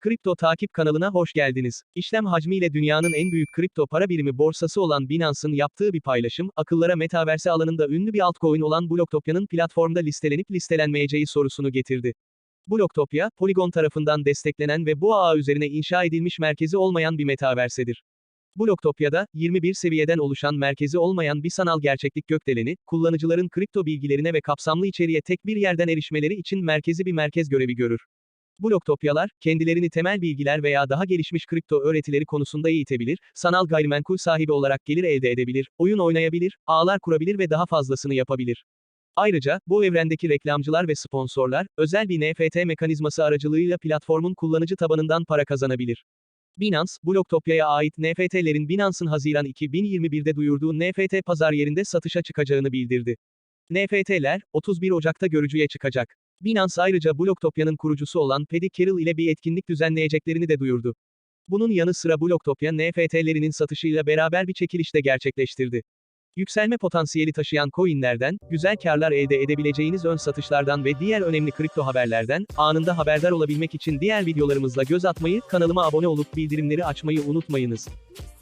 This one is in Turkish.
Kripto Takip kanalına hoş geldiniz. İşlem hacmiyle dünyanın en büyük kripto para birimi borsası olan Binance'ın yaptığı bir paylaşım, akıllara metaverse alanında ünlü bir altcoin olan Blocktopya'nın platformda listelenip listelenmeyeceği sorusunu getirdi. Blocktopya, Polygon tarafından desteklenen ve bu ağ üzerine inşa edilmiş merkezi olmayan bir metaversedir. Blocktopya'da, 21 seviyeden oluşan merkezi olmayan bir sanal gerçeklik gökdeleni, kullanıcıların kripto bilgilerine ve kapsamlı içeriğe tek bir yerden erişmeleri için merkezi bir merkez görevi görür. Blocktopyalar, kendilerini temel bilgiler veya daha gelişmiş kripto öğretileri konusunda eğitebilir, sanal gayrimenkul sahibi olarak gelir elde edebilir, oyun oynayabilir, ağlar kurabilir ve daha fazlasını yapabilir. Ayrıca, bu evrendeki reklamcılar ve sponsorlar, özel bir NFT mekanizması aracılığıyla platformun kullanıcı tabanından para kazanabilir. Binance, Blocktopya'ya ait NFT'lerin Binance'ın Haziran 2021'de duyurduğu NFT pazar yerinde satışa çıkacağını bildirdi. NFT'ler, 31 Ocak'ta görücüye çıkacak. Binance ayrıca Blocktopya'nın kurucusu olan Paddy Carroll ile bir etkinlik düzenleyeceklerini de duyurdu. Bunun yanı sıra Blocktopya NFT'lerinin satışıyla beraber bir çekiliş de gerçekleştirdi. Yükselme potansiyeli taşıyan coinlerden, güzel karlar elde edebileceğiniz ön satışlardan ve diğer önemli kripto haberlerden, anında haberdar olabilmek için diğer videolarımızla göz atmayı, kanalıma abone olup bildirimleri açmayı unutmayınız.